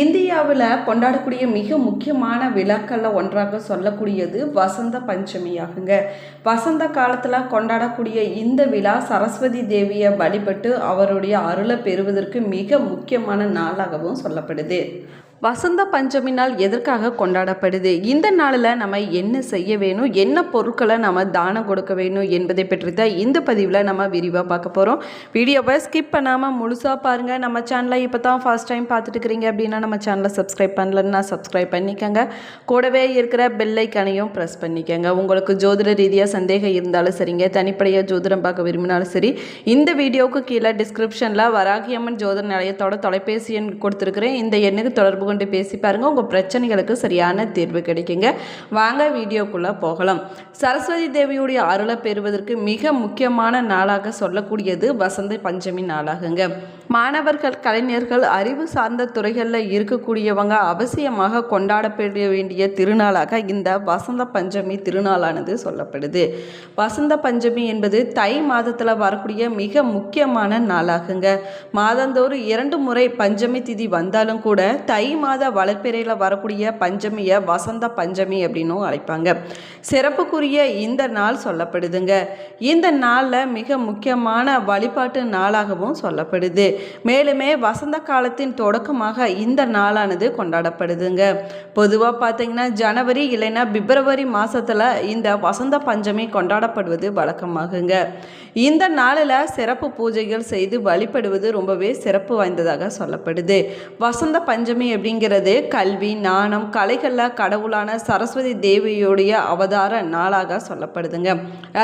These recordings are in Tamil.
இந்தியாவில் கொண்டாடக்கூடிய மிக முக்கியமான விழாக்களில் ஒன்றாக சொல்லக்கூடியது வசந்த பஞ்சமியாகுங்க. வசந்த காலத்தில் கொண்டாடக்கூடிய இந்த விழா சரஸ்வதி தேவியை வழிபட்டு அவருடைய அருளை பெறுவதற்கு மிக முக்கியமான நாளாகவும் சொல்லப்படுது. வசந்த பஞ்சமி நாள் எதற்காக கொண்டாடப்படுது? இந்த நாளில் நம்ம என்ன செய்ய வேணும்? என்ன பொருட்களை நம்ம தானம் கொடுக்க வேணும் என்பதை பற்றி தான் இந்த பதிவில் நம்ம விரிவாக பார்க்க போகிறோம் வீடியோவை ஸ்கிப் பண்ணாமல் முழுசாக பாருங்கள் நம்ம சேனலை இப்போ தான் ஃபர்ஸ்ட் டைம் பார்த்துட்டு இருக்கிறீங்க அப்படின்னா நம்ம சேனலை சப்ஸ்கிரைப் பண்ணலன்னா சப்ஸ்கிரைப் பண்ணிக்கோங்க. கூடவே இருக்கிற பெல்லைக்கானையும் ப்ரெஸ் பண்ணிக்கோங்க. உங்களுக்கு ஜோதிட ரீதியாக சந்தேகம் இருந்தாலும் சரிங்க. தனிப்படையாக ஜோதிடம் பார்க்க விரும்பினாலும் சரி. இந்த வீடியோவுக்கு கீழே டிஸ்கிரிப்ஷனில் வராகியம்மன் ஜோதிட நிலையத்தோட தொலைபேசி எண் கொடுத்துருக்குறேன். இந்த எண்ணுக்கு தொடர்பு கொண்டு பேசி பாருங்கள் உங்கள் பிரச்சனைகளுக்கு சரியான தீர்வு கிடைக்குங்க. வாங்க வீடியோக்குள்ளே போகலாம். சரஸ்வதி தேவியுடைய அருளை பெறுவதற்கு மிக முக்கியமான நாளாக சொல்லக்கூடியது வசந்த பஞ்சமி நாளாகுங்க. மாணவர்கள் கலைஞர்கள் அறிவு சார்ந்த துறைகளில் இருக்கக்கூடியவங்க அவசியமாக கொண்டாடப்பட வேண்டிய திருநாளாக இந்த வசந்த பஞ்சமி திருநாளானது சொல்லப்படுது. வசந்த பஞ்சமி என்பது தை மாதத்தில் வரக்கூடிய மிக முக்கியமான நாளாகுங்க. மாதந்தோறும் இரண்டு முறை பஞ்சமி திதி வந்தாலும் கூட தை மாத வளர்ப்பிறையில் வரக்கூடிய பஞ்சமியை வசந்த பஞ்சமி அப்படின்னும் அழைப்பாங்க. சிறப்புக்குரிய இந்த நாள் சொல்லப்படுதுங்க. இந்த நாளில் மிக முக்கியமான வழிபாட்டு நாளாகவும் சொல்லப்படுது. மேலுமே வசந்த காலத்தின் தொடக்கமாக இந்த நாளானது கொண்டாடப்படுதுங்க. பொதுவாக பார்த்தீங்கன்னா ஜனவரி இல்லைன்னா பிப்ரவரி மாதத்தில் இந்த வசந்த பஞ்சமி கொண்டாடப்படுவது வழக்கமாகுங்க. இந்த நாளில் சிறப்பு பூஜைகள் செய்து வழிபடுவது ரொம்பவே சிறப்பு வாய்ந்ததாக சொல்லப்படுது. வசந்த பஞ்சமி அப்படிங்கிறது கல்வி நாணம் கலைகளில் கடவுளான சரஸ்வதி தேவியுடைய அவதார நாளாக சொல்லப்படுதுங்க.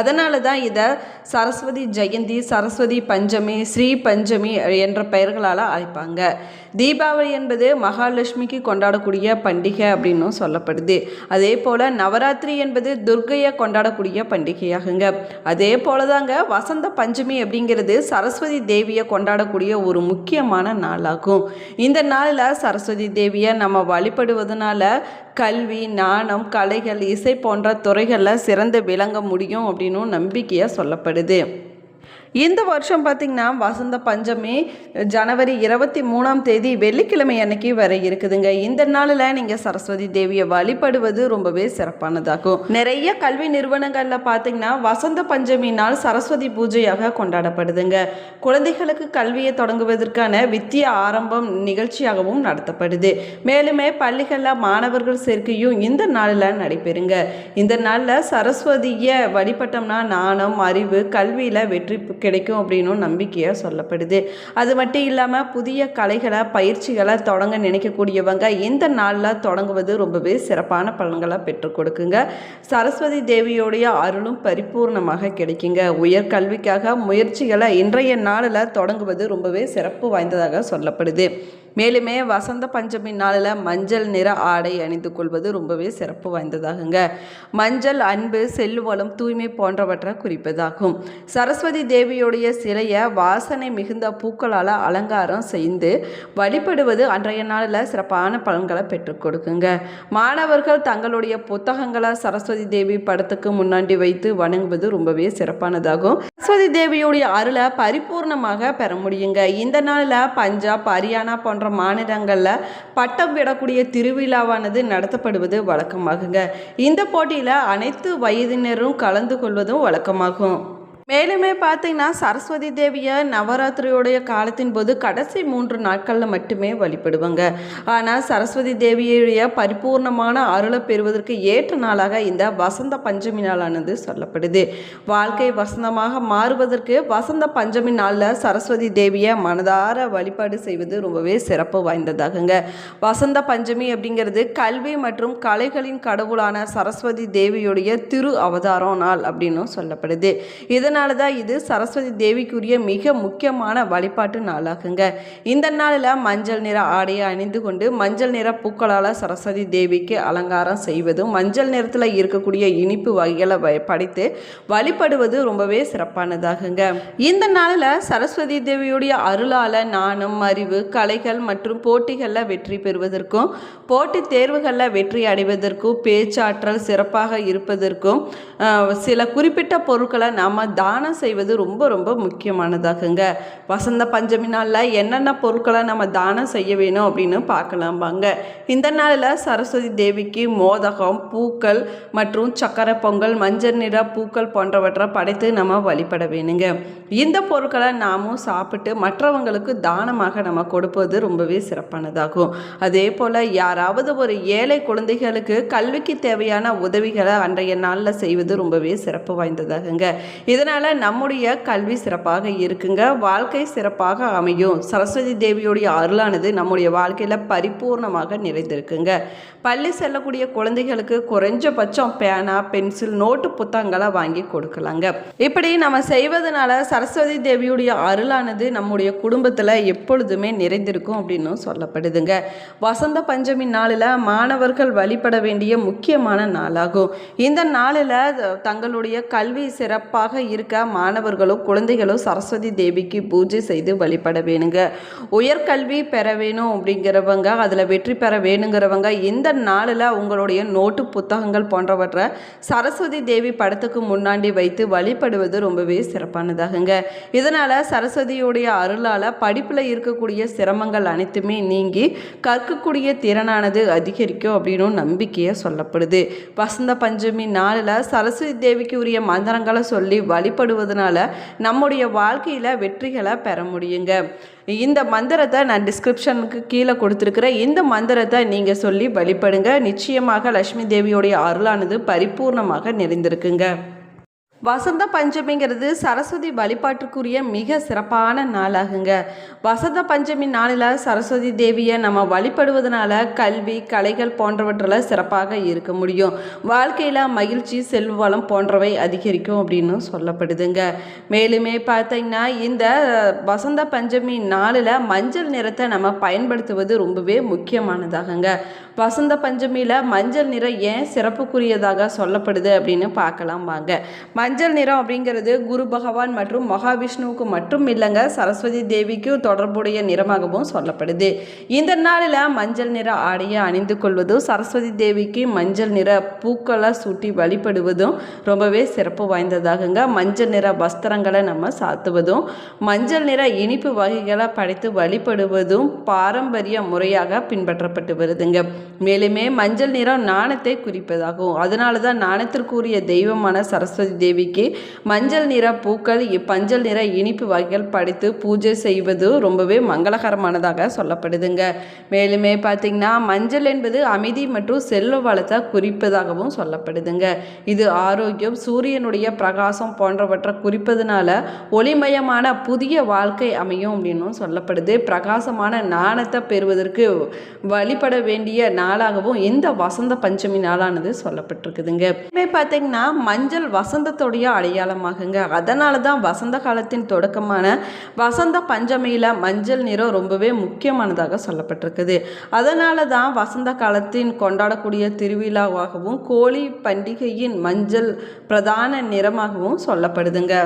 அதனால தான் இதை சரஸ்வதி ஜெயந்தி சரஸ்வதி பஞ்சமி ஸ்ரீ பஞ்சமி என்ற பெயர்களால் அழைப்பாங்க. தீபாவளி என்பது மகாலட்சுமிக்கு கொண்டாடக்கூடிய பண்டிகை அப்படின்னும் சொல்லப்படுது. அதே போல் நவராத்திரி என்பது துர்க்கையை கொண்டாடக்கூடிய பண்டிகையாகுங்க. அதே போல தாங்க வசந்த பஞ்சமி அப்படிங்கிறது சரஸ்வதி தேவியை கொண்டாடக்கூடிய ஒரு முக்கியமான நாளாகும். இந்த நாளில் சரஸ்வதி தேவியை நம்ம வழிபடுவதனால கல்வி நாணம் கலைகள் இசை போன்ற துறைகளில் சிறந்து விளங்க முடியும் அப்படின்னும் நம்பிக்கையாக சொல்லப்படுது. இந்த வருஷம் பார்த்திங்கன்னா வசந்த பஞ்சமி ஜனவரி இருபத்தி மூணாம் தேதி வெள்ளிக்கிழமை அன்னைக்கு வர இருக்குதுங்க. இந்த நாளில் நீங்கள் சரஸ்வதி தேவியை வழிபடுவது ரொம்பவே சிறப்பானதாகும். நிறைய கல்வி நிறுவனங்களில் பார்த்தீங்கன்னா வசந்த பஞ்சமி நாள் சரஸ்வதி பூஜையாக கொண்டாடப்படுதுங்க. குழந்தைகளுக்கு கல்வியை தொடங்குவதற்கான வித்திய ஆரம்பம் நிகழ்ச்சியாகவும் நடத்தப்படுது. மேலுமே பள்ளிகளில் மாணவர்கள் சேர்க்கையும் இந்த நாளில் நடைபெறுங்க. இந்த நாளில் சரஸ்வதியை வழிபட்டோம்னா நாணம் அறிவு கல்வியில் வெற்றி கிடைக்கும் அப்படின்னும் நம்பிக்கையாக சொல்லப்படுது. அது மட்டும் இல்லாமல் புதிய கலைகளை பயிற்சிகளை தொடங்க நினைக்கக்கூடியவங்க இந்த நாளில் தொடங்குவது ரொம்பவே சிறப்பான பலன்களை பெற்றுக் கொடுக்குங்க. சரஸ்வதி தேவியோடைய அருளும் பரிபூர்ணமாக கிடைக்குங்க. உயர்கல்விக்காக முயற்சிகளை இன்றைய நாளில் தொடங்குவது ரொம்பவே சிறப்பு வாய்ந்ததாக சொல்லப்படுது. மேலுமே வசந்த பஞ்சமி நாளில் மஞ்சள் நிற ஆடை அணிந்து கொள்வது ரொம்பவே சிறப்பு வாய்ந்ததாகுங்க. மஞ்சள் அன்பு செல்வளம் தூய்மை போன்றவற்றை குறிப்பதாகும். சரஸ்வதி தேவியுடைய சிலையை வாசனை மிகுந்த பூக்களால் அலங்காரம் செய்து வழிபடுவது அன்றைய நாளில் சிறப்பான பலன்களை பெற்றுக் கொடுக்குங்க. மாணவர்கள் தங்களுடைய புத்தகங்களை சரஸ்வதி தேவி படத்துக்கு முன்னாடி வைத்து வணங்குவது ரொம்பவே சிறப்பானதாகும். சரஸ்வதி தேவியுடைய அருளை பரிபூர்ணமாக பெற முடியுங்க. இந்த நாளில் பஞ்சாப் ஹரியானா போன்ற மாநிலங்களில் பட்டம் விடக்கூடிய திருவிழாவானது நடத்தப்படுவது வழக்கமாகுங்க. இந்த போட்டியில் அனைத்து வயதினரும் கலந்து கொள்வதும் வழக்கமாகும். மேலுமே பார்த்தீங்கன்னா சரஸ்வதி தேவியை நவராத்திரியோடைய காலத்தின் போது கடைசி மூன்று நாட்களில் மட்டுமே வழிபடுவாங்க. ஆனால் சரஸ்வதி தேவியுடைய பரிபூர்ணமான அருளை பெறுவதற்கு ஏற்ற நாளாக இந்த வசந்த பஞ்சமி நாளானது சொல்லப்படுது. வாழ்க்கை வசந்தமாக மாறுவதற்கு வசந்த பஞ்சமி நாளில் சரஸ்வதி தேவியை மனதார வழிபாடு செய்வது ரொம்பவே சிறப்பு வாய்ந்ததாகுங்க. வசந்த பஞ்சமி அப்படிங்கிறது கல்வி மற்றும் கலைகளின் கடவுளான சரஸ்வதி தேவியுடைய திரு அவதாரம் நாள் அப்படின்னும் சொல்லப்படுது. இதனால் அதனால தான் இது சரஸ்வதி தேவிக்குரிய மிக முக்கியமான வழிபாட்டு நாளாகுங்க. இந்த நாளில் மஞ்சள் நிற ஆடையை அணிந்து கொண்டு மஞ்சள் நிற பூக்களால் சரஸ்வதி தேவிக்கு அலங்காரம் செய்வதும் மஞ்சள் நிறத்தில் இருக்கக்கூடிய இனிப்பு வகைகளை வ- படைத்து வழிபடுவது ரொம்பவே சிறப்பானதாகுங்க. இந்த நாளில் சரஸ்வதி தேவியுடைய அருளால் நாணம் அறிவு கலைகள் மற்றும் போட்டிகளில் வெற்றி பெறுவதற்கும் போட்டி தேர்வுகளில் வெற்றி அடைவதற்கும் பேச்சாற்றல் சிறப்பாக இருப்பதற்கும் சில குறிப்பிட்ட பொருட்களை நாம் தானம் செய்வது ரொம்ப ரொம்ப முக்கியமானதாகுங்க. வசந்த பஞ்சமி நாளில் என்னென்ன பொருட்களை நம்ம தானம் செய்ய வேணும் அப்படின்னு பார்க்கலாம் வாங்க இந்த நாளில் சரஸ்வதி தேவிக்கு மோதகம் பூக்கள் மற்றும் சக்கரை பொங்கல் மஞ்சள் நிற பூக்கள் போன்றவற்றை படைத்து நம்ம வழிபட வேணுங்க. இந்த பொருட்களை நாமும் சாப்பிட்டு மற்றவங்களுக்கு தானமாக நம்ம கொடுப்பது ரொம்பவே சிறப்பானதாகும். அதே போல் யாராவது ஒரு ஏழை குழந்தைகளுக்கு கல்விக்கு தேவையான உதவிகளை அன்றைய நாளில் செய்வது ரொம்பவே சிறப்பு வாய்ந்ததாகுங்க. இதனால் நம்முடைய கல்வி சிறப்பாக இருக்குங்க. வாழ்க்கை சிறப்பாக அமையும். சரஸ்வதி தேவியுடைய அருளானது நம்முடைய வாழ்க்கையில் பரிபூர்ணமாக நிறைந்திருக்குங்க. பள்ளி செல்லக்கூடிய குழந்தைகளுக்கு குறைஞ்சபட்சம் பேனா பென்சில் நோட்டு புத்தகங்களை வாங்கி கொடுக்கலாங்க. இப்படி நம்ம செய்வதனால சரஸ்வதி தேவியுடைய அருளானது நம்முடைய குடும்பத்தில் எப்பொழுதுமே நிறைந்திருக்கும் அப்படின்னு சொல்லப்படுதுங்க. வசந்த பஞ்சமி நாளில் மாணவர்கள் வழிபட வேண்டிய முக்கியமான நாளாகும். இந்த நாளில் தங்களுடைய கல்வி சிறப்பாக இருக்க மாணவர்களும் குழந்தைகளும் சரஸ்வதி தேவிக்கு பூஜை செய்து வழிபட வேணுங்க. உயர்கல்வி பெற வேணும் அப்படிங்கிறவங்க அதில் வெற்றி பெற வேணுங்கிறவங்க இந்த நாளில் உங்களுடைய நோட்டு புத்தகங்கள் போன்றவற்றை சரஸ்வதி தேவி படத்துக்கு முன்னாடி வைத்து வழிபடுவது ரொம்பவே சிறப்பானதாகுங்க. இதனால் சரஸ்வதியுடைய அருளால் படிப்பில் இருக்கக்கூடிய சிரமங்கள் அனைத்துமே நீங்கி கற்கக்கூடிய திறனானது அதிகரிக்கும் அப்படின்னு நம்பிக்கையை சொல்லப்படுது. வசந்த பஞ்சமி நாளில் சரஸ்வதி தேவிக்கு உரிய மந்திரங்களை சொல்லி வழி வழிபடுவதனால நம்முடைய வாழ்க்கையில் வெற்றிகளை பெற முடியுங்க. இந்த மந்திரத்தை நான் டிஸ்கிரிப்ஷனுக்கு கீழே கொடுத்துருக்குறேன். இந்த மந்திரத்தை நீங்கள் சொல்லி வழிபடுங்க. நிச்சயமாக லக்ஷ்மி தேவியோடைய அருளானது பரிபூர்ணமாக நிறைந்திருக்குங்க. வசந்த பஞ்சமிங்கிறது சரஸ்வதி வழிபாட்டுக்குரிய மிக சிறப்பான நாளாகுங்க. வசந்த பஞ்சமி நாளில் சரஸ்வதி தேவியை நம்ம வழிபடுவதனால கல்வி கலைகள் போன்றவற்றில் சிறப்பாக இருக்க முடியும். வாழ்க்கையில் மகிழ்ச்சி செல்வளம் போன்றவை அதிகரிக்கும் அப்படின்னு சொல்லப்படுதுங்க. மேலுமே பார்த்தீங்கன்னா இந்த வசந்த பஞ்சமி நாளில் மஞ்சள் நிறத்தை நம்ம பயன்படுத்துவது ரொம்பவே முக்கியமானதாகுங்க. வசந்த பஞ்சமியில் மஞ்சள் நிறம் ஏன் சிறப்புக்குரியதாக சொல்லப்படுது அப்படின்னு பார்க்கலாம் வாங்க. மஞ்சள் நிறம் அப்படிங்கிறது குரு பகவான் மற்றும் மகாவிஷ்ணுவுக்கு மட்டும் இல்லைங்க சரஸ்வதி தேவிக்கும் தொடர்புடைய நிறமாகவும் சொல்லப்படுது. இந்த நாளில் மஞ்சள் நிற ஆடையை அணிந்து கொள்வதும் சரஸ்வதி தேவிக்கு மஞ்சள் நிற பூக்களை சூட்டி வழிபடுவதும் ரொம்பவே சிறப்பு வாய்ந்ததாகுங்க. மஞ்சள் நிற வஸ்திரங்களை நம்ம சாத்துவதும் மஞ்சள் நிற இனிப்பு வகைகளை படைத்து வழிபடுவதும் பாரம்பரிய முறையாக பின்பற்றப்பட்டு வருதுங்க. மேலுமே மஞ்சள் நிறம் நாணத்தை குறிப்பதாகும். அதனால தான் நாணத்திற்குரிய தெய்வமான சரஸ்வதி தேவிக்கு மஞ்சள் நிற பூக்கள் மஞ்சள் நிற இனிப்பு வகைகள் படைத்து பூஜை செய்வது ரொம்பவே மங்களகரமானதாக சொல்லப்படுதுங்க. மேலுமே பார்த்திங்கன்னா மஞ்சள் என்பது அமைதி மற்றும் செல்வ வளத்தை குறிப்பதாகவும் சொல்லப்படுதுங்க. இது ஆரோக்கியம் சூரியனுடைய பிரகாசம் போன்றவற்றை குறிப்பதனால ஒளிமயமான புதிய வாழ்க்கை அமையும் அப்படின்னும் சொல்லப்படுது. பிரகாசமான நாணத்தை பெறுவதற்கு வழிபட வேண்டிய நாளாகவும் இந்த வசந்த பஞ்சமி நாளானது சொல்லப்பட்டிருக்குதுங்க. பார்த்தீங்கன்னா மஞ்சள் வசந்தத்துடைய அடையாளமாகுங்க. அதனால தான் வசந்த காலத்தின் தொடக்கமான வசந்த பஞ்சமியில் மஞ்சள் நிறம் ரொம்பவே முக்கியமானதாக சொல்லப்பட்டிருக்குது. அதனால தான் வசந்த காலத்தின் கொண்டாடக்கூடிய திருவிழாவாகவும் கோழி பண்டிகையின் மஞ்சள் பிரதான நிறமாகவும் சொல்லப்படுதுங்க.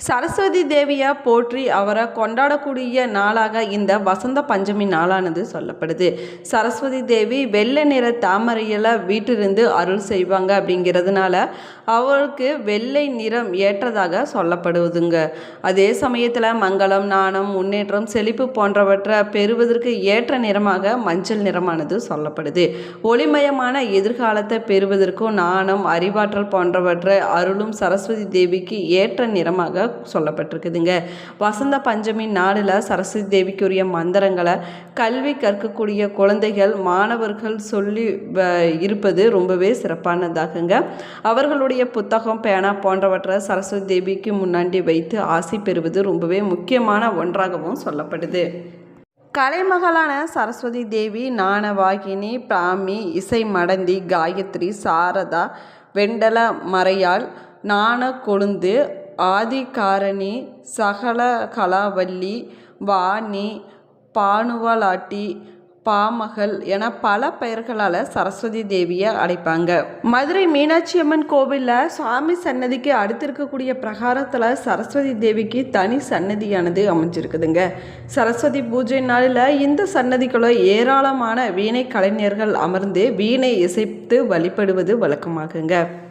சரஸ்வதி தேவியை போற்றி அவரை கொண்டாடக்கூடிய நாளாக இந்த வசந்த பஞ்சமி நாளானது சொல்லப்படுது. சரஸ்வதி தேவி வெள்ளை நிற தாமரையில் வீட்டிலிருந்து அருள் செய்வாங்க அப்படிங்கிறதுனால அவருக்கு வெள்ளை நிறம் ஏற்றதாக சொல்லப்படுவதுங்க அதே சமயத்தில் மங்களம் நாணம் முன்னேற்றம் செழிப்பு போன்றவற்றை பெறுவதற்கு ஏற்ற நிறமாக மஞ்சள் நிறமானது சொல்லப்படுது. ஒளிமயமான எதிர்காலத்தை பெறுவதற்கும் நாணம் அறிவாற்றல் போன்றவற்றை அருளும் சரஸ்வதி தேவிக்கு ஏற்ற நிறமாக சொல்லப்பட்டிருக்குதுங்க. வசந்த பஞ்சமி நாளில் சரஸ்வதி தேவிக்குரிய மந்திரங்களை கல்வி கற்கக்கூடிய குழந்தைகள் மாணவர்கள் சொல்லி இருப்பது ரொம்பவே சிறப்பானதாகுங்க. அவர்களுடைய புத்தகம் பேனா போன்றவற்றை சரஸ்வதி தேவிக்கு முன்னாடி வைத்து ஆசை பெறுவது ரொம்பவே முக்கியமான ஒன்றாகவும் சொல்லப்படுது. கலைமகளான சரஸ்வதி தேவி நாணவாகினி பிராமி இசை மடந்தி காயத்ரி சாரதா வெண்டல மறையாள் நாண கொழுந்து ஆதிகாரணி சகலகலாவல்லி வாணி பானுவலாட்டி பாமகள் என பல பெயர்களால் சரஸ்வதி தேவியை அழைப்பாங்க. மதுரை மீனாட்சி அம்மன் கோவிலில் சுவாமி சன்னதிக்கு அடுத்து இருக்கக்கூடிய பிரகாரத்தில் சரஸ்வதி தேவிக்கு தனி சன்னதியானது அமைஞ்சிருக்குதுங்க. சரஸ்வதி பூஜை நாளில் இந்த சன்னதிக்குள்ள ஏராளமான வீணை கலைஞர்கள் அமர்ந்து வீணை இசைத்து வழிபடுவது வழக்கமாகுங்க.